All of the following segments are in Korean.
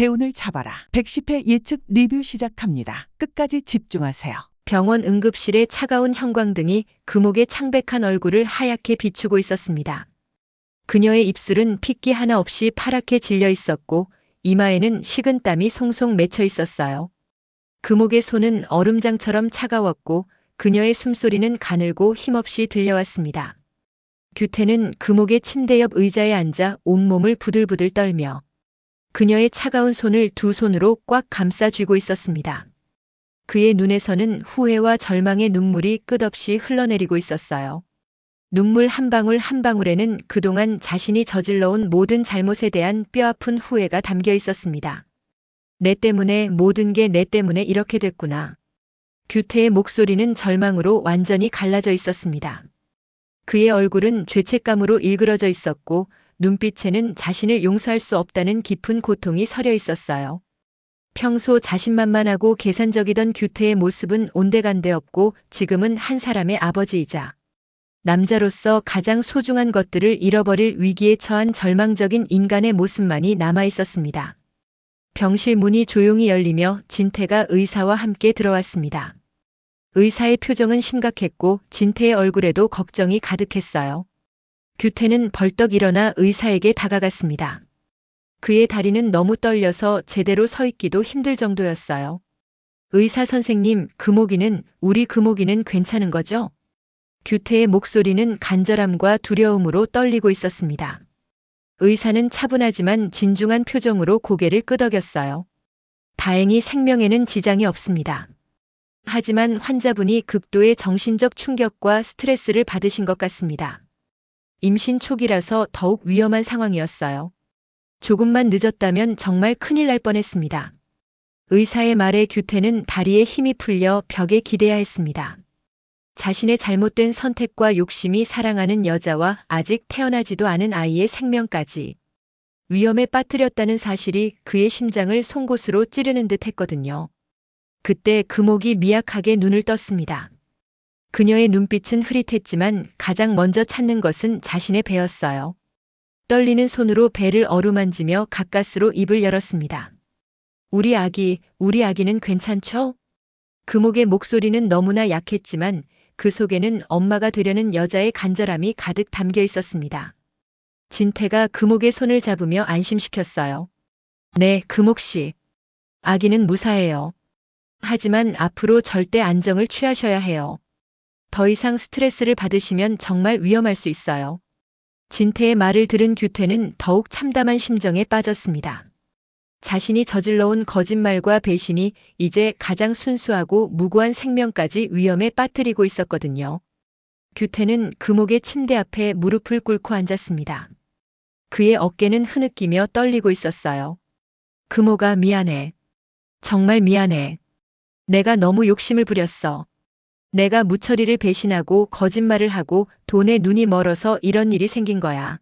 대운을 잡아라. 110회 예측 리뷰 시작합니다. 끝까지 집중하세요. 병원 응급실의 차가운 형광등이 금옥의 창백한 얼굴을 하얗게 비추고 있었습니다. 그녀의 입술은 핏기 하나 없이 파랗게 질려 있었고 이마에는 식은 땀이 송송 맺혀 있었어요. 금옥의 손은 얼음장처럼 차가웠고 그녀의 숨소리는 가늘고 힘없이 들려왔습니다. 규태는 금옥의 침대 옆 의자에 앉아 온몸을 부들부들 떨며 그녀의 차가운 손을 두 손으로 꽉 감싸 쥐고 있었습니다. 그의 눈에서는 후회와 절망의 눈물이 끝없이 흘러내리고 있었어요. 눈물 한 방울 한 방울에는 그동안 자신이 저질러온 모든 잘못에 대한 뼈아픈 후회가 담겨 있었습니다. 내 때문에 모든 게 내 때문에 이렇게 됐구나. 규태의 목소리는 절망으로 완전히 갈라져 있었습니다. 그의 얼굴은 죄책감으로 일그러져 있었고 눈빛에는 자신을 용서할 수 없다는 깊은 고통이 서려 있었어요. 평소 자신만만하고 계산적이던 규태의 모습은 온데간데 없고 지금은 한 사람의 아버지이자 남자로서 가장 소중한 것들을 잃어버릴 위기에 처한 절망적인 인간의 모습만이 남아 있었습니다. 병실 문이 조용히 열리며 진태가 의사와 함께 들어왔습니다. 의사의 표정은 심각했고 진태의 얼굴에도 걱정이 가득했어요. 규태는 벌떡 일어나 의사에게 다가갔습니다. 그의 다리는 너무 떨려서 제대로 서 있기도 힘들 정도였어요. 의사 선생님, 금옥이는, 우리 금옥이는 괜찮은 거죠? 규태의 목소리는 간절함과 두려움으로 떨리고 있었습니다. 의사는 차분하지만 진중한 표정으로 고개를 끄덕였어요. 다행히 생명에는 지장이 없습니다. 하지만 환자분이 극도의 정신적 충격과 스트레스를 받으신 것 같습니다. 임신 초기라서 더욱 위험한 상황이었어요. 조금만 늦었다면 정말 큰일 날 뻔했습니다. 의사의 말에 규태는 다리에 힘이 풀려 벽에 기대야 했습니다. 자신의 잘못된 선택과 욕심이 사랑하는 여자와 아직 태어나지도 않은 아이의 생명까지 위험에 빠뜨렸다는 사실이 그의 심장을 송곳으로 찌르는 듯 했거든요. 그때 금옥이 미약하게 눈을 떴습니다. 그녀의 눈빛은 흐릿했지만 가장 먼저 찾는 것은 자신의 배였어요. 떨리는 손으로 배를 어루만지며 가까스로 입을 열었습니다. 우리 아기, 우리 아기는 괜찮죠? 금옥의 목소리는 너무나 약했지만 그 속에는 엄마가 되려는 여자의 간절함이 가득 담겨 있었습니다. 진태가 금옥의 손을 잡으며 안심시켰어요. 네, 금옥 씨. 아기는 무사해요. 하지만 앞으로 절대 안정을 취하셔야 해요. 더 이상 스트레스를 받으시면 정말 위험할 수 있어요. 진태의 말을 들은 규태는 더욱 참담한 심정에 빠졌습니다. 자신이 저질러온 거짓말과 배신이 이제 가장 순수하고 무고한 생명까지 위험에 빠뜨리고 있었거든요. 규태는 금옥의 침대 앞에 무릎을 꿇고 앉았습니다. 그의 어깨는 흐느끼며 떨리고 있었어요. 금옥아 미안해. 정말 미안해. 내가 너무 욕심을 부렸어. 내가 무철이를 배신하고 거짓말을 하고 돈에 눈이 멀어서 이런 일이 생긴 거야.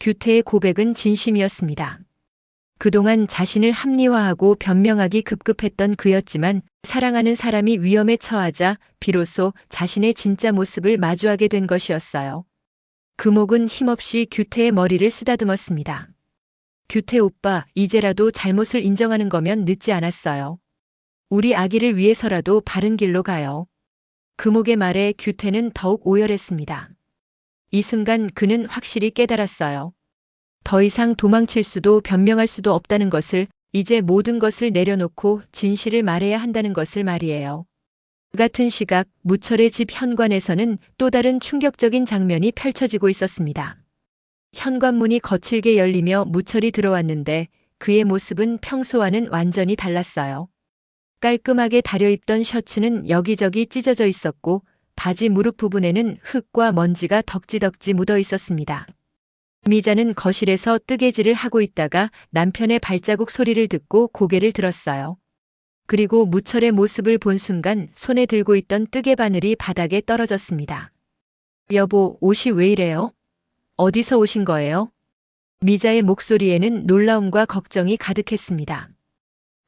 규태의 고백은 진심이었습니다. 그동안 자신을 합리화하고 변명하기 급급했던 그였지만 사랑하는 사람이 위험에 처하자 비로소 자신의 진짜 모습을 마주하게 된 것이었어요. 금옥은 힘없이 규태의 머리를 쓰다듬었습니다. 규태 오빠, 이제라도 잘못을 인정하는 거면 늦지 않았어요. 우리 아기를 위해서라도 바른 길로 가요. 금옥의 말에 규태는 더욱 오열했습니다. 이 순간 그는 확실히 깨달았어요. 더 이상 도망칠 수도 변명할 수도 없다는 것을 이제 모든 것을 내려놓고 진실을 말해야 한다는 것을 말이에요. 그 같은 시각 무철의 집 현관에서는 또 다른 충격적인 장면이 펼쳐지고 있었습니다. 현관문이 거칠게 열리며 무철이 들어왔는데 그의 모습은 평소와는 완전히 달랐어요. 깔끔하게 다려입던 셔츠는 여기저기 찢어져 있었고 바지 무릎 부분에는 흙과 먼지가 덕지덕지 묻어 있었습니다. 미자는 거실에서 뜨개질을 하고 있다가 남편의 발자국 소리를 듣고 고개를 들었어요. 그리고 무철의 모습을 본 순간 손에 들고 있던 뜨개 바늘이 바닥에 떨어졌습니다. 여보, 옷이 왜 이래요? 어디서 오신 거예요? 미자의 목소리에는 놀라움과 걱정이 가득했습니다.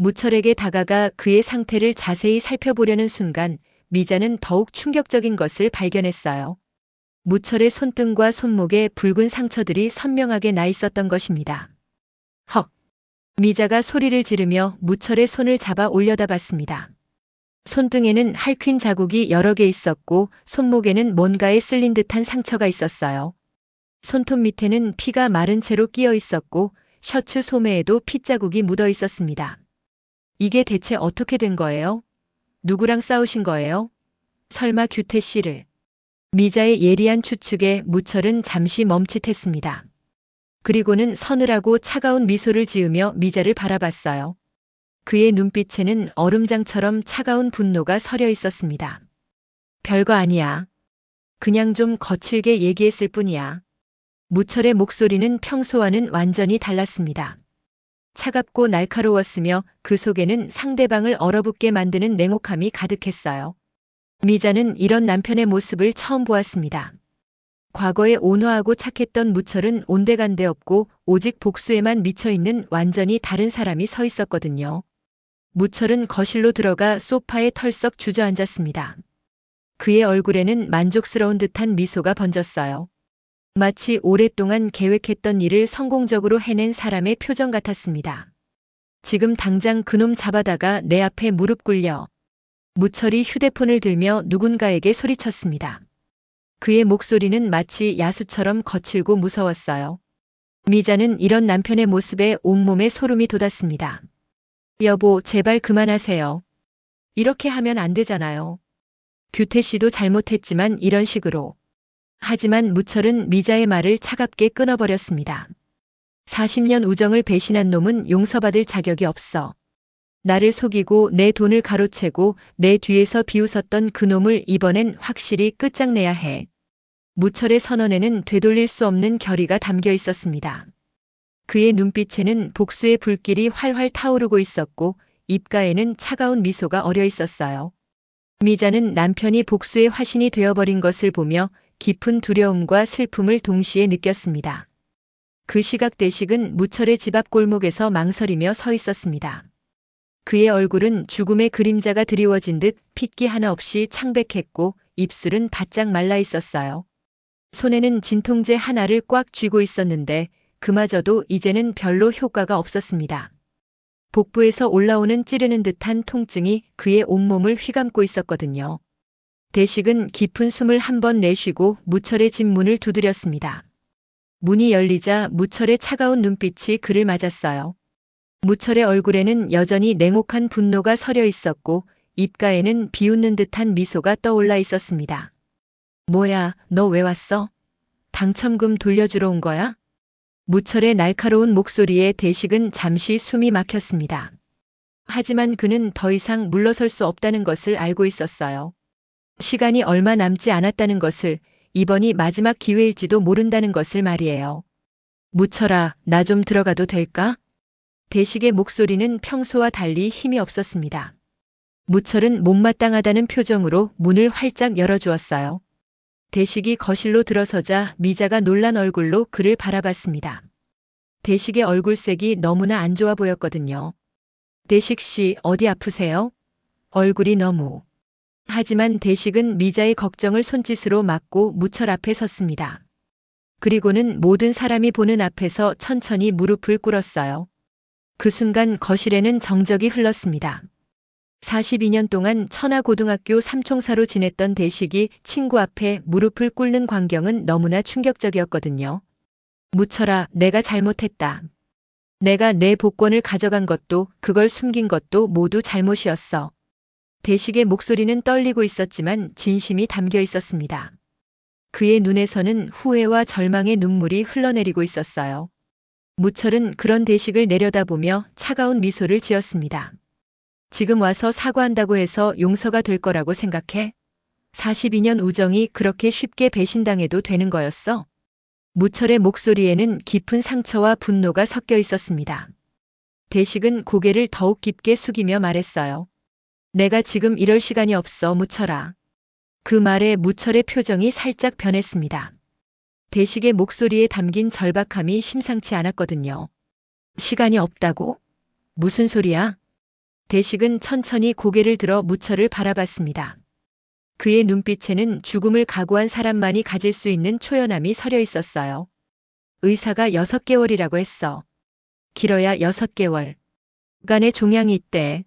무철에게 다가가 그의 상태를 자세히 살펴보려는 순간 미자는 더욱 충격적인 것을 발견했어요. 무철의 손등과 손목에 붉은 상처들이 선명하게 나 있었던 것입니다. 헉! 미자가 소리를 지르며 무철의 손을 잡아 올려다 봤습니다. 손등에는 할퀸 자국이 여러 개 있었고 손목에는 뭔가에 쓸린 듯한 상처가 있었어요. 손톱 밑에는 피가 마른 채로 끼어 있었고 셔츠 소매에도 핏자국이 묻어 있었습니다. 이게 대체 어떻게 된 거예요? 누구랑 싸우신 거예요? 설마 규태 씨를. 미자의 예리한 추측에 무철은 잠시 멈칫했습니다. 그리고는 서늘하고 차가운 미소를 지으며 미자를 바라봤어요. 그의 눈빛에는 얼음장처럼 차가운 분노가 서려 있었습니다. 별거 아니야. 그냥 좀 거칠게 얘기했을 뿐이야. 무철의 목소리는 평소와는 완전히 달랐습니다. 차갑고 날카로웠으며 그 속에는 상대방을 얼어붙게 만드는 냉혹함이 가득했어요. 미자는 이런 남편의 모습을 처음 보았습니다. 과거에 온화하고 착했던 무철은 온데간데 없고 오직 복수에만 미쳐있는 완전히 다른 사람이 서 있었거든요. 무철은 거실로 들어가 소파에 털썩 주저앉았습니다. 그의 얼굴에는 만족스러운 듯한 미소가 번졌어요. 마치 오랫동안 계획했던 일을 성공적으로 해낸 사람의 표정 같았습니다. 지금 당장 그놈 잡아다가 내 앞에 무릎 꿇려. 무철이 휴대폰을 들며 누군가에게 소리쳤습니다. 그의 목소리는 마치 야수처럼 거칠고 무서웠어요. 미자는 이런 남편의 모습에 온몸에 소름이 돋았습니다. 여보, 제발 그만하세요. 이렇게 하면 안 되잖아요. 규태 씨도 잘못했지만 이런 식으로. 하지만 무철은 미자의 말을 차갑게 끊어버렸습니다. 40년 우정을 배신한 놈은 용서받을 자격이 없어. 나를 속이고 내 돈을 가로채고 내 뒤에서 비웃었던 그 놈을 이번엔 확실히 끝장내야 해. 무철의 선언에는 되돌릴 수 없는 결의가 담겨 있었습니다. 그의 눈빛에는 복수의 불길이 활활 타오르고 있었고 입가에는 차가운 미소가 어려 있었어요. 미자는 남편이 복수의 화신이 되어버린 것을 보며 깊은 두려움과 슬픔을 동시에 느꼈습니다. 그 시각 대식은 무철의 집 앞 골목에서 망설이며 서 있었습니다. 그의 얼굴은 죽음의 그림자가 드리워진 듯 핏기 하나 없이 창백했고 입술은 바짝 말라 있었어요. 손에는 진통제 하나를 꽉 쥐고 있었는데 그마저도 이제는 별로 효과가 없었습니다. 복부에서 올라오는 찌르는 듯한 통증이 그의 온몸을 휘감고 있었거든요. 대식은 깊은 숨을 한 번 내쉬고 무철의 집 문을 두드렸습니다. 문이 열리자 무철의 차가운 눈빛이 그를 맞았어요. 무철의 얼굴에는 여전히 냉혹한 분노가 서려 있었고 입가에는 비웃는 듯한 미소가 떠올라 있었습니다. 뭐야, 너 왜 왔어? 당첨금 돌려주러 온 거야? 무철의 날카로운 목소리에 대식은 잠시 숨이 막혔습니다. 하지만 그는 더 이상 물러설 수 없다는 것을 알고 있었어요. 시간이 얼마 남지 않았다는 것을 이번이 마지막 기회일지도 모른다는 것을 말이에요. 무철아, 나 좀 들어가도 될까? 대식의 목소리는 평소와 달리 힘이 없었습니다. 무철은 못마땅하다는 표정으로 문을 활짝 열어주었어요. 대식이 거실로 들어서자 미자가 놀란 얼굴로 그를 바라봤습니다. 대식의 얼굴색이 너무나 안 좋아 보였거든요. 대식 씨, 어디 아프세요? 얼굴이 너무. 하지만 대식은 미자의 걱정을 손짓으로 막고 무철 앞에 섰습니다. 그리고는 모든 사람이 보는 앞에서 천천히 무릎을 꿇었어요. 그 순간 거실에는 정적이 흘렀습니다. 42년 동안 천하고등학교 삼총사로 지냈던 대식이 친구 앞에 무릎을 꿇는 광경은 너무나 충격적이었거든요. 무철아, 내가 잘못했다. 내가 내 복권을 가져간 것도 그걸 숨긴 것도 모두 잘못이었어. 대식의 목소리는 떨리고 있었지만 진심이 담겨 있었습니다. 그의 눈에서는 후회와 절망의 눈물이 흘러내리고 있었어요. 무철은 그런 대식을 내려다보며 차가운 미소를 지었습니다. 지금 와서 사과한다고 해서 용서가 될 거라고 생각해? 42년 우정이 그렇게 쉽게 배신당해도 되는 거였어? 무철의 목소리에는 깊은 상처와 분노가 섞여 있었습니다. 대식은 고개를 더욱 깊게 숙이며 말했어요. 내가 지금 이럴 시간이 없어, 무철아. 그 말에 무철의 표정이 살짝 변했습니다. 대식의 목소리에 담긴 절박함이 심상치 않았거든요. 시간이 없다고? 무슨 소리야? 대식은 천천히 고개를 들어 무철을 바라봤습니다. 그의 눈빛에는 죽음을 각오한 사람만이 가질 수 있는 초연함이 서려 있었어요. 의사가 여섯 개월이라고 했어. 길어야 6개월. 간의 종양이 있대.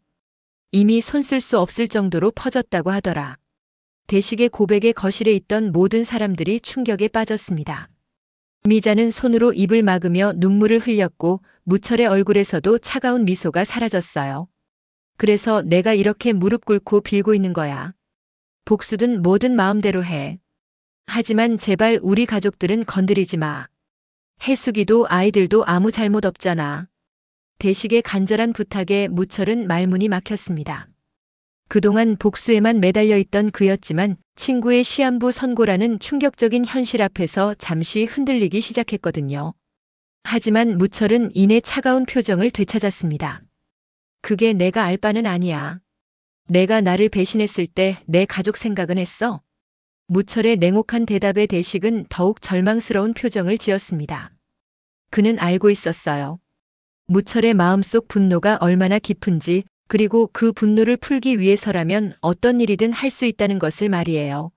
이미 손쓸 수 없을 정도로 퍼졌다고 하더라. 대식의 고백에 거실에 있던 모든 사람들이 충격에 빠졌습니다. 미자는 손으로 입을 막으며 눈물을 흘렸고 무철의 얼굴에서도 차가운 미소가 사라졌어요. 그래서 내가 이렇게 무릎 꿇고 빌고 있는 거야. 복수든 뭐든 마음대로 해. 하지만 제발 우리 가족들은 건드리지 마. 해숙이도 아이들도 아무 잘못 없잖아. 대식의 간절한 부탁에 무철은 말문이 막혔습니다. 그동안 복수에만 매달려 있던 그였지만 친구의 시한부 선고라는 충격적인 현실 앞에서 잠시 흔들리기 시작했거든요. 하지만 무철은 이내 차가운 표정을 되찾았습니다. 그게 내가 알 바는 아니야. 내가 나를 배신했을 때 내 가족 생각은 했어. 무철의 냉혹한 대답에 대식은 더욱 절망스러운 표정을 지었습니다. 그는 알고 있었어요. 무철의 마음속 분노가 얼마나 깊은지 그리고 그 분노를 풀기 위해서라면 어떤 일이든 할 수 있다는 것을 말이에요.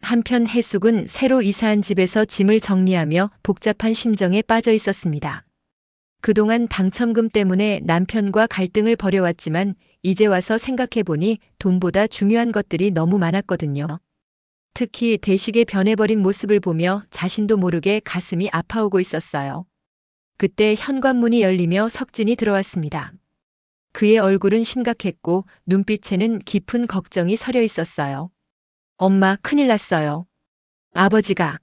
한편 해숙은 새로 이사한 집에서 짐을 정리하며 복잡한 심정에 빠져 있었습니다. 그동안 당첨금 때문에 남편과 갈등을 벌여왔지만 이제 와서 생각해보니 돈보다 중요한 것들이 너무 많았거든요. 특히 대식의 변해버린 모습을 보며 자신도 모르게 가슴이 아파오고 있었어요. 그때 현관문이 열리며 석진이 들어왔습니다. 그의 얼굴은 심각했고 눈빛에는 깊은 걱정이 서려 있었어요. 엄마, 큰일 났어요. 아버지가.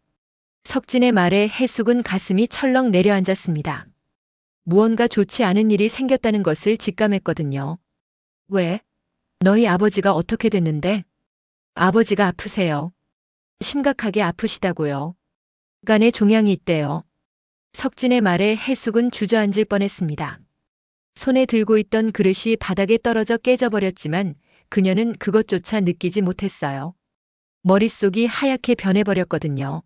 석진의 말에 해숙은 가슴이 철렁 내려앉았습니다. 무언가 좋지 않은 일이 생겼다는 것을 직감했거든요. 왜? 너희 아버지가 어떻게 됐는데? 아버지가 아프세요. 심각하게 아프시다고요. 간에 종양이 있대요. 석진의 말에 해숙은 주저앉을 뻔했습니다. 손에 들고 있던 그릇이 바닥에 떨어져 깨져버렸지만 그녀는 그것조차 느끼지 못했어요. 머릿속이 하얗게 변해버렸거든요.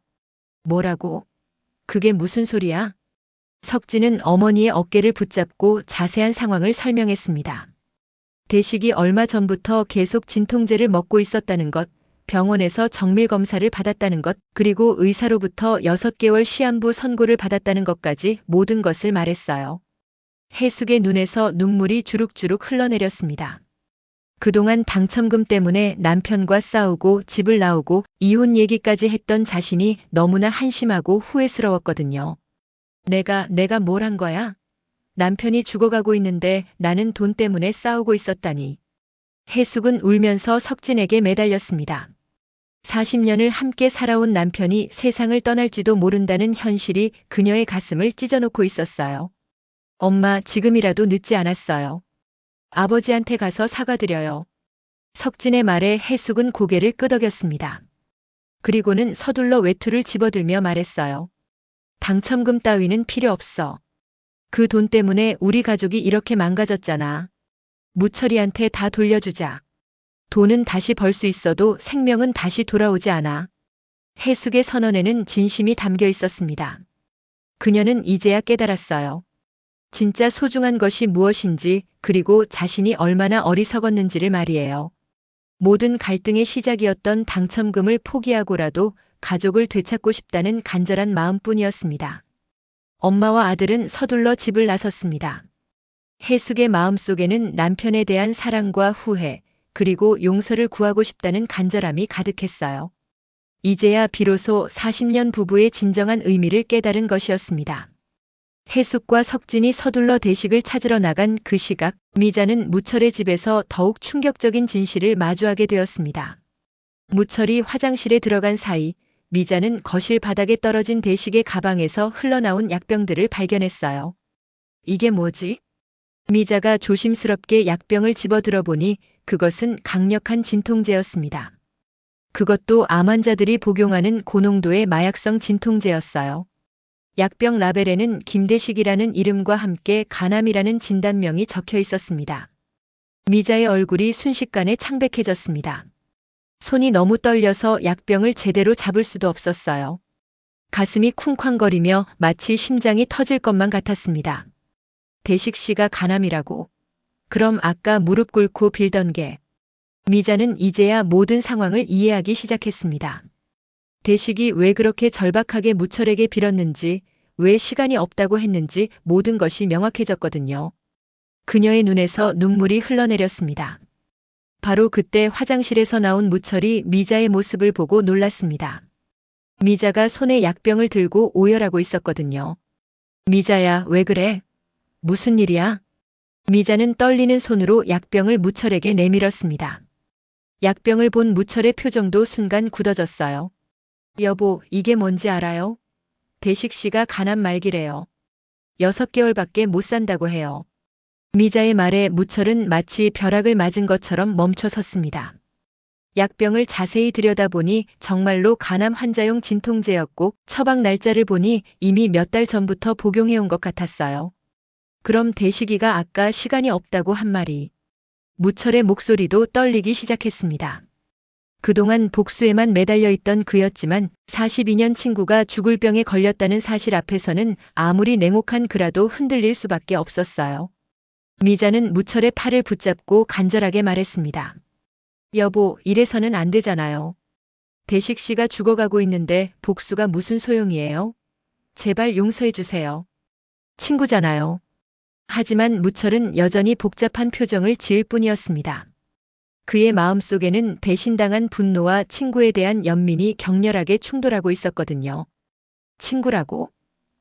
뭐라고? 그게 무슨 소리야? 석진은 어머니의 어깨를 붙잡고 자세한 상황을 설명했습니다. 대식이 얼마 전부터 계속 진통제를 먹고 있었다는 것, 병원에서 정밀 검사를 받았다는 것, 그리고 의사로부터 6개월 시한부 선고를 받았다는 것까지 모든 것을 말했어요. 해숙의 눈에서 눈물이 주룩주룩 흘러내렸습니다. 그동안 당첨금 때문에 남편과 싸우고 집을 나오고 이혼 얘기까지 했던 자신이 너무나 한심하고 후회스러웠거든요. 내가, 내가 뭘 한 거야? 남편이 죽어가고 있는데 나는 돈 때문에 싸우고 있었다니. 해숙은 울면서 석진에게 매달렸습니다. 40년을 함께 살아온 남편이 세상을 떠날지도 모른다는 현실이 그녀의 가슴을 찢어놓고 있었어요. 엄마, 지금이라도 늦지 않았어요. 아버지한테 가서 사과드려요. 석진의 말에 해숙은 고개를 끄덕였습니다. 그리고는 서둘러 외투를 집어들며 말했어요. 당첨금 따위는 필요 없어. 그 돈 때문에 우리 가족이 이렇게 망가졌잖아. 무철이한테 다 돌려주자. 돈은 다시 벌 수 있어도 생명은 다시 돌아오지 않아. 해숙의 선언에는 진심이 담겨 있었습니다. 그녀는 이제야 깨달았어요. 진짜 소중한 것이 무엇인지 그리고 자신이 얼마나 어리석었는지를 말이에요. 모든 갈등의 시작이었던 당첨금을 포기하고라도 가족을 되찾고 싶다는 간절한 마음뿐이었습니다. 엄마와 아들은 서둘러 집을 나섰습니다. 해숙의 마음속에는 남편에 대한 사랑과 후회, 그리고 용서를 구하고 싶다는 간절함이 가득했어요. 이제야 비로소 40년 부부의 진정한 의미를 깨달은 것이었습니다. 해숙과 석진이 서둘러 대식을 찾으러 나간 그 시각, 미자는 무철의 집에서 더욱 충격적인 진실을 마주하게 되었습니다. 무철이 화장실에 들어간 사이, 미자는 거실 바닥에 떨어진 대식의 가방에서 흘러나온 약병들을 발견했어요. 이게 뭐지? 미자가 조심스럽게 약병을 집어 들어 보니 그것은 강력한 진통제였습니다. 그것도 암 환자들이 복용하는 고농도의 마약성 진통제였어요. 약병 라벨에는 김대식이라는 이름과 함께 간암이라는 진단명이 적혀 있었습니다. 미자의 얼굴이 순식간에 창백해졌습니다. 손이 너무 떨려서 약병을 제대로 잡을 수도 없었어요. 가슴이 쿵쾅거리며 마치 심장이 터질 것만 같았습니다. 대식 씨가 간암이라고. 그럼 아까 무릎 꿇고 빌던 게. 미자는 이제야 모든 상황을 이해하기 시작했습니다. 대식이 왜 그렇게 절박하게 무철에게 빌었는지, 왜 시간이 없다고 했는지 모든 것이 명확해졌거든요. 그녀의 눈에서 눈물이 흘러내렸습니다. 바로 그때 화장실에서 나온 무철이 미자의 모습을 보고 놀랐습니다. 미자가 손에 약병을 들고 오열하고 있었거든요. 미자야, 왜 그래? 무슨 일이야? 미자는 떨리는 손으로 약병을 무철에게 내밀었습니다. 약병을 본 무철의 표정도 순간 굳어졌어요. 여보, 이게 뭔지 알아요? 대식 씨가 가난 말기래요. 여섯 개월밖에 못 산다고 해요. 미자의 말에 무철은 마치 벼락을 맞은 것처럼 멈춰 섰습니다. 약병을 자세히 들여다보니 정말로 간암 환자용 진통제였고 처방 날짜를 보니 이미 몇 달 전부터 복용해온 것 같았어요. 그럼 대식이가 아까 시간이 없다고 한 말이 무철의 목소리도 떨리기 시작했습니다. 그동안 복수에만 매달려 있던 그였지만 42년 친구가 죽을 병에 걸렸다는 사실 앞에서는 아무리 냉혹한 그라도 흔들릴 수밖에 없었어요. 미자는 무철의 팔을 붙잡고 간절하게 말했습니다. 여보, 이래서는 안 되잖아요. 대식 씨가 죽어가고 있는데 복수가 무슨 소용이에요? 제발 용서해 주세요. 친구잖아요. 하지만 무철은 여전히 복잡한 표정을 지을 뿐이었습니다. 그의 마음속에는 배신당한 분노와 친구에 대한 연민이 격렬하게 충돌하고 있었거든요. 친구라고?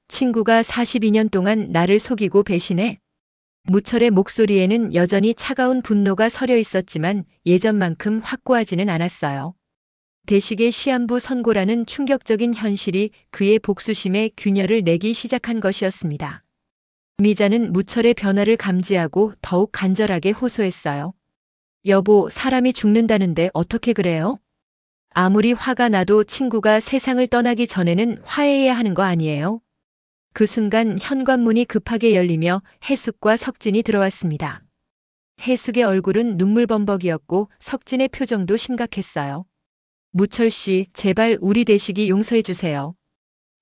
친구가 42년 동안 나를 속이고 배신해? 무철의 목소리에는 여전히 차가운 분노가 서려 있었지만 예전만큼 확고하지는 않았어요. 대식의 시한부 선고라는 충격적인 현실이 그의 복수심에 균열을 내기 시작한 것이었습니다. 미자는 무철의 변화를 감지하고 더욱 간절하게 호소했어요. 여보, 사람이 죽는다는데 어떻게 그래요? 아무리 화가 나도 친구가 세상을 떠나기 전에는 화해해야 하는 거 아니에요? 그 순간 현관문이 급하게 열리며 해숙과 석진이 들어왔습니다. 해숙의 얼굴은 눈물범벅이었고 석진의 표정도 심각했어요. 무철 씨, 제발 우리 대식이 용서해 주세요.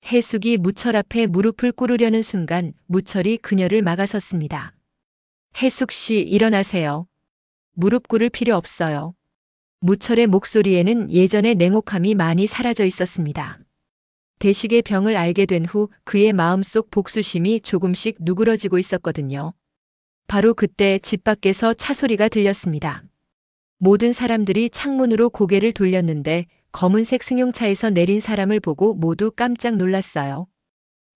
해숙이 무철 앞에 무릎을 꿇으려는 순간 무철이 그녀를 막아섰습니다. 해숙 씨, 일어나세요. 무릎 꿇을 필요 없어요. 무철의 목소리에는 예전의 냉혹함이 많이 사라져 있었습니다. 대식의 병을 알게 된 후 그의 마음속 복수심이 조금씩 누그러지고 있었거든요. 바로 그때 집 밖에서 차 소리가 들렸습니다. 모든 사람들이 창문으로 고개를 돌렸는데 검은색 승용차에서 내린 사람을 보고 모두 깜짝 놀랐어요.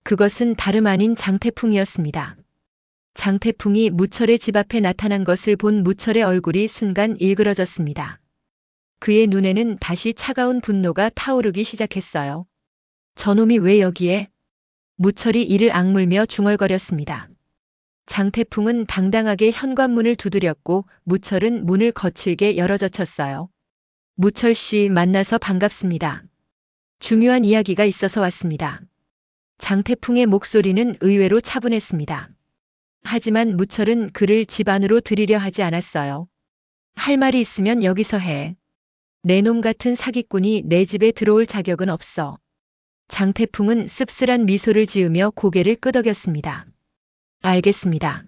그것은 다름 아닌 장태풍이었습니다. 장태풍이 무철의 집 앞에 나타난 것을 본 무철의 얼굴이 순간 일그러졌습니다. 그의 눈에는 다시 차가운 분노가 타오르기 시작했어요. 저놈이 왜 여기에? 무철이 이를 악물며 중얼거렸습니다. 장태풍은 당당하게 현관문을 두드렸고 무철은 문을 거칠게 열어젖혔어요. 무철 씨 만나서 반갑습니다. 중요한 이야기가 있어서 왔습니다. 장태풍의 목소리는 의외로 차분했습니다. 하지만 무철은 그를 집 안으로 들이려 하지 않았어요. 할 말이 있으면 여기서 해. 내 놈 같은 사기꾼이 내 집에 들어올 자격은 없어. 장태풍은 씁쓸한 미소를 지으며 고개를 끄덕였습니다. 알겠습니다.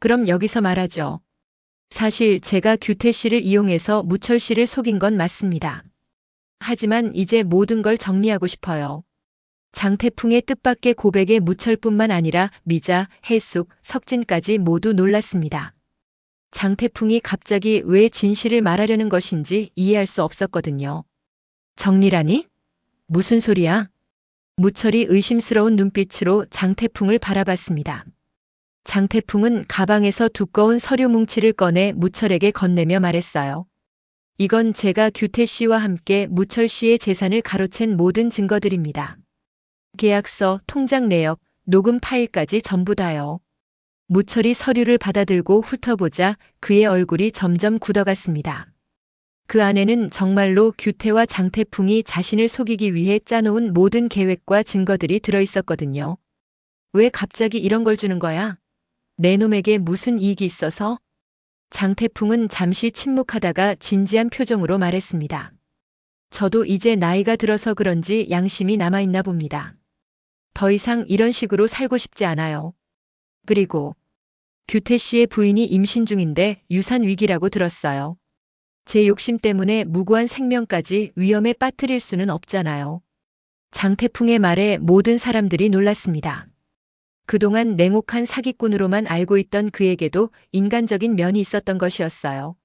그럼 여기서 말하죠. 사실 제가 규태 씨를 이용해서 무철 씨를 속인 건 맞습니다. 하지만 이제 모든 걸 정리하고 싶어요. 장태풍의 뜻밖의 고백에 무철뿐만 아니라 미자, 해숙, 석진까지 모두 놀랐습니다. 장태풍이 갑자기 왜 진실을 말하려는 것인지 이해할 수 없었거든요. 정리라니? 무슨 소리야? 무철이 의심스러운 눈빛으로 장태풍을 바라봤습니다. 장태풍은 가방에서 두꺼운 서류 뭉치를 꺼내 무철에게 건네며 말했어요. 이건 제가 규태 씨와 함께 무철 씨의 재산을 가로챈 모든 증거들입니다. 계약서, 통장 내역, 녹음 파일까지 전부 다요. 무철이 서류를 받아들고 훑어보자 그의 얼굴이 점점 굳어갔습니다. 그 안에는 정말로 규태와 장태풍이 자신을 속이기 위해 짜놓은 모든 계획과 증거들이 들어있었거든요. 왜 갑자기 이런 걸 주는 거야? 내 놈에게 무슨 이익이 있어서? 장태풍은 잠시 침묵하다가 진지한 표정으로 말했습니다. 저도 이제 나이가 들어서 그런지 양심이 남아있나 봅니다. 더 이상 이런 식으로 살고 싶지 않아요. 그리고 규태 씨의 부인이 임신 중인데 유산 위기라고 들었어요. 제 욕심 때문에 무고한 생명까지 위험에 빠뜨릴 수는 없잖아요. 장태풍의 말에 모든 사람들이 놀랐습니다. 그동안 냉혹한 사기꾼으로만 알고 있던 그에게도 인간적인 면이 있었던 것이었어요.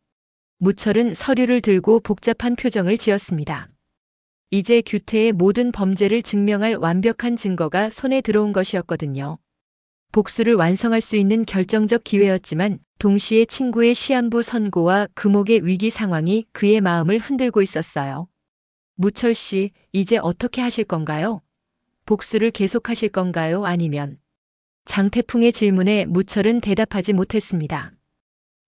무철은 서류를 들고 복잡한 표정을 지었습니다. 이제 규태의 모든 범죄를 증명할 완벽한 증거가 손에 들어온 것이었거든요. 복수를 완성할 수 있는 결정적 기회였지만 동시에 친구의 시한부 선고와 금옥의 위기 상황이 그의 마음을 흔들고 있었어요. 무철 씨, 이제 어떻게 하실 건가요? 복수를 계속하실 건가요? 아니면 장태풍의 질문에 무철은 대답하지 못했습니다.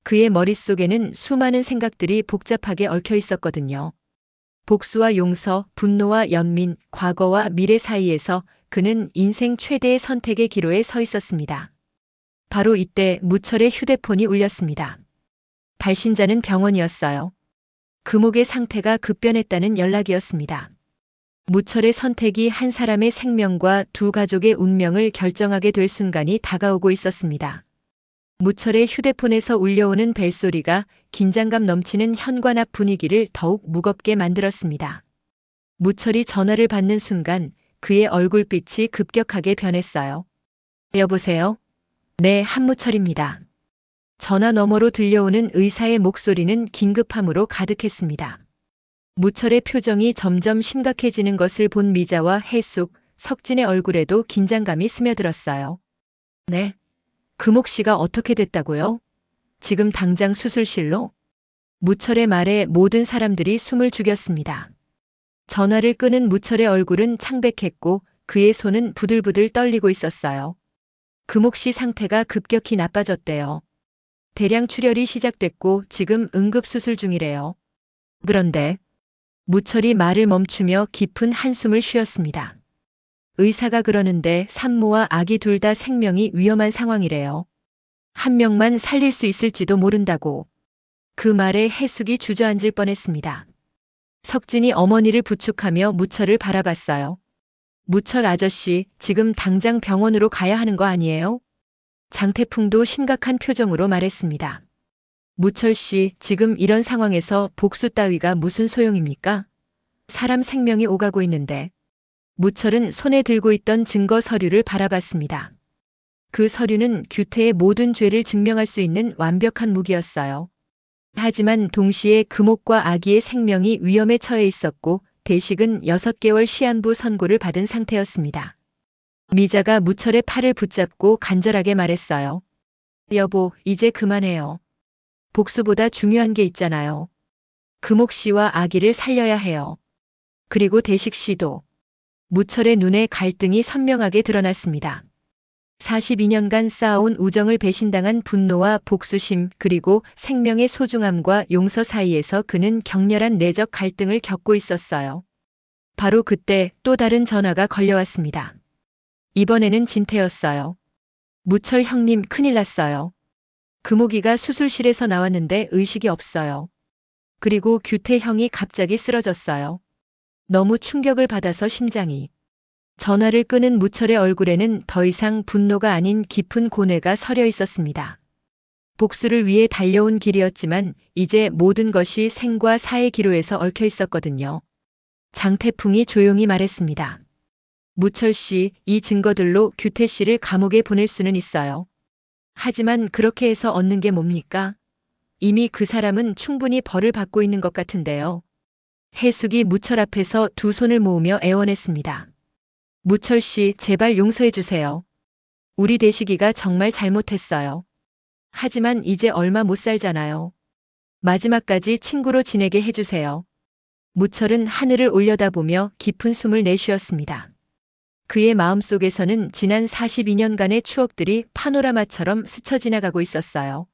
그의 머릿속에는 수많은 생각들이 복잡하게 얽혀 있었거든요. 복수와 용서, 분노와 연민, 과거와 미래 사이에서 그는 인생 최대의 선택의 기로에 서 있었습니다. 바로 이때 무철의 휴대폰이 울렸습니다. 발신자는 병원이었어요. 금옥의 상태가 급변했다는 연락이었습니다. 무철의 선택이 한 사람의 생명과 두 가족의 운명을 결정하게 될 순간이 다가오고 있었습니다. 무철의 휴대폰에서 울려오는 벨소리가 긴장감 넘치는 현관 앞 분위기를 더욱 무겁게 만들었습니다. 무철이 전화를 받는 순간 그의 얼굴빛이 급격하게 변했어요. 여보세요? 네, 한무철입니다. 전화 너머로 들려오는 의사의 목소리는 긴급함으로 가득했습니다. 무철의 표정이 점점 심각해지는 것을 본 미자와 해숙, 석진의 얼굴에도 긴장감이 스며들었어요. 네. 금옥 씨가 어떻게 됐다고요? 지금 당장 수술실로? 무철의 말에 모든 사람들이 숨을 죽였습니다. 전화를 끄는 무철의 얼굴은 창백했고 그의 손은 부들부들 떨리고 있었어요. 금옥 씨 상태가 급격히 나빠졌대요. 대량 출혈이 시작됐고 지금 응급수술 중이래요. 그런데 무철이 말을 멈추며 깊은 한숨을 쉬었습니다. 의사가 그러는데 산모와 아기 둘 다 생명이 위험한 상황이래요. 한 명만 살릴 수 있을지도 모른다고. 그 말에 해숙이 주저앉을 뻔했습니다. 석진이 어머니를 부축하며 무철을 바라봤어요. 무철 아저씨, 지금 당장 병원으로 가야 하는 거 아니에요? 장태풍도 심각한 표정으로 말했습니다. 무철 씨, 지금 이런 상황에서 복수 따위가 무슨 소용입니까? 사람 생명이 오가고 있는데. 무철은 손에 들고 있던 증거 서류를 바라봤습니다. 그 서류는 규태의 모든 죄를 증명할 수 있는 완벽한 무기였어요. 하지만 동시에 금옥과 아기의 생명이 위험에 처해 있었고 대식은 6개월 시한부 선고를 받은 상태였습니다. 미자가 무철의 팔을 붙잡고 간절하게 말했어요. 여보, 이제 그만해요. 복수보다 중요한 게 있잖아요. 금옥 씨와 아기를 살려야 해요. 그리고 대식 씨도. 무철의 눈에 갈등이 선명하게 드러났습니다. 42년간 쌓아온 우정을 배신당한 분노와 복수심 그리고 생명의 소중함과 용서 사이에서 그는 격렬한 내적 갈등을 겪고 있었어요. 바로 그때 또 다른 전화가 걸려왔습니다. 이번에는 진태였어요. 무철 형님 큰일 났어요. 금옥이가 수술실에서 나왔는데 의식이 없어요. 그리고 규태 형이 갑자기 쓰러졌어요. 너무 충격을 받아서 심장이. 전화를 끄는 무철의 얼굴에는 더 이상 분노가 아닌 깊은 고뇌가 서려 있었습니다. 복수를 위해 달려온 길이었지만 이제 모든 것이 생과 사의 기로에서 얽혀 있었거든요. 장태풍이 조용히 말했습니다. 무철 씨, 이 증거들로 규태 씨를 감옥에 보낼 수는 있어요. 하지만 그렇게 해서 얻는 게 뭡니까? 이미 그 사람은 충분히 벌을 받고 있는 것 같은데요. 해숙이 무철 앞에서 두 손을 모으며 애원했습니다. 무철 씨, 제발 용서해 주세요. 우리 대식이가 정말 잘못했어요. 하지만 이제 얼마 못 살잖아요. 마지막까지 친구로 지내게 해주세요. 무철은 하늘을 올려다보며 깊은 숨을 내쉬었습니다. 그의 마음속에서는 지난 42년간의 추억들이 파노라마처럼 스쳐 지나가고 있었어요.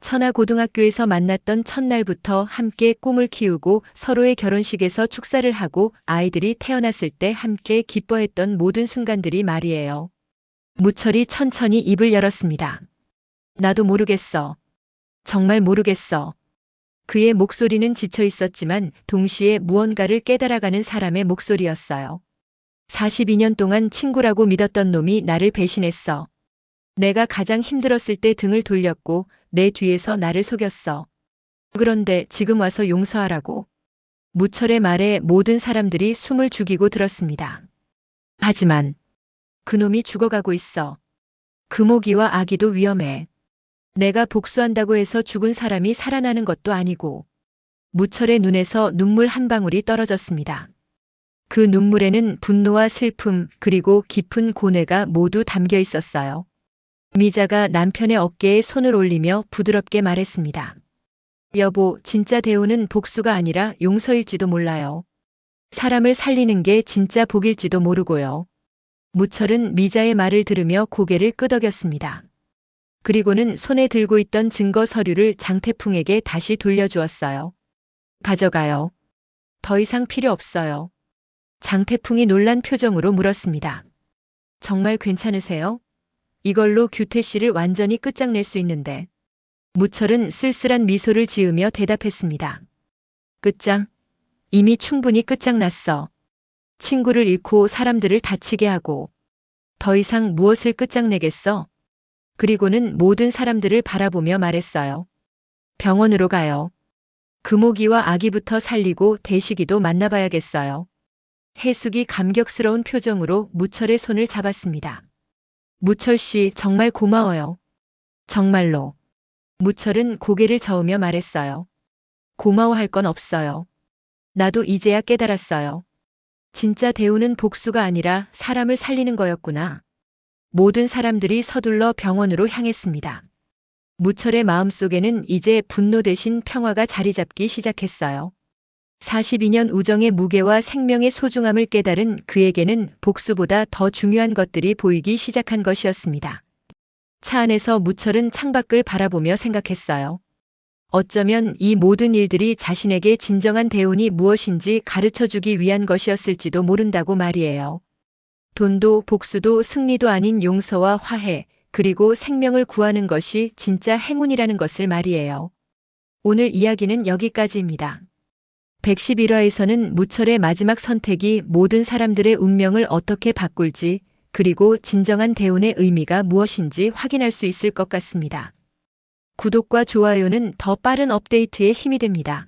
천하고등학교에서 만났던 첫날부터 함께 꿈을 키우고 서로의 결혼식에서 축사를 하고 아이들이 태어났을 때 함께 기뻐했던 모든 순간들이 말이에요. 무철이 천천히 입을 열었습니다. 나도 모르겠어. 정말 모르겠어. 그의 목소리는 지쳐 있었지만 동시에 무언가를 깨달아가는 사람의 목소리였어요. 42년 동안 친구라고 믿었던 놈이 나를 배신했어. 내가 가장 힘들었을 때 등을 돌렸고 내 뒤에서 나를 속였어. 그런데 지금 와서 용서하라고. 무철의 말에 모든 사람들이 숨을 죽이고 들었습니다. 하지만 그놈이 죽어가고 있어. 금옥이와 아기도 위험해. 내가 복수한다고 해서 죽은 사람이 살아나는 것도 아니고. 무철의 눈에서 눈물 한 방울이 떨어졌습니다. 그 눈물에는 분노와 슬픔 그리고 깊은 고뇌가 모두 담겨 있었어요. 미자가 남편의 어깨에 손을 올리며 부드럽게 말했습니다. 여보, 진짜 대우는 복수가 아니라 용서일지도 몰라요. 사람을 살리는 게 진짜 복일지도 모르고요. 무철은 미자의 말을 들으며 고개를 끄덕였습니다. 그리고는 손에 들고 있던 증거 서류를 장태풍에게 다시 돌려주었어요. 가져가요. 더 이상 필요 없어요. 장태풍이 놀란 표정으로 물었습니다. 정말 괜찮으세요? 이걸로 규태 씨를 완전히 끝장낼 수 있는데. 무철은 쓸쓸한 미소를 지으며 대답했습니다. 끝장? 이미 충분히 끝장났어. 친구를 잃고 사람들을 다치게 하고 더 이상 무엇을 끝장내겠어? 그리고는 모든 사람들을 바라보며 말했어요. 병원으로 가요. 금옥이와 아기부터 살리고 대식이도 만나봐야겠어요. 해숙이 감격스러운 표정으로 무철의 손을 잡았습니다. 무철 씨 정말 고마워요. 정말로. 무철은 고개를 저으며 말했어요. 고마워할 건 없어요. 나도 이제야 깨달았어요. 진짜 대우는 복수가 아니라 사람을 살리는 거였구나. 모든 사람들이 서둘러 병원으로 향했습니다. 무철의 마음속에는 이제 분노 대신 평화가 자리 잡기 시작했어요. 42년 우정의 무게와 생명의 소중함을 깨달은 그에게는 복수보다 더 중요한 것들이 보이기 시작한 것이었습니다. 차 안에서 무철은 창밖을 바라보며 생각했어요. 어쩌면 이 모든 일들이 자신에게 진정한 대운이 무엇인지 가르쳐 주기 위한 것이었을지도 모른다고 말이에요. 돈도 복수도 승리도 아닌 용서와 화해, 그리고 생명을 구하는 것이 진짜 행운이라는 것을 말이에요. 오늘 이야기는 여기까지입니다. 111화에서는 무철의 마지막 선택이 모든 사람들의 운명을 어떻게 바꿀지, 그리고 진정한 대운의 의미가 무엇인지 확인할 수 있을 것 같습니다. 구독과 좋아요는 더 빠른 업데이트에 힘이 됩니다.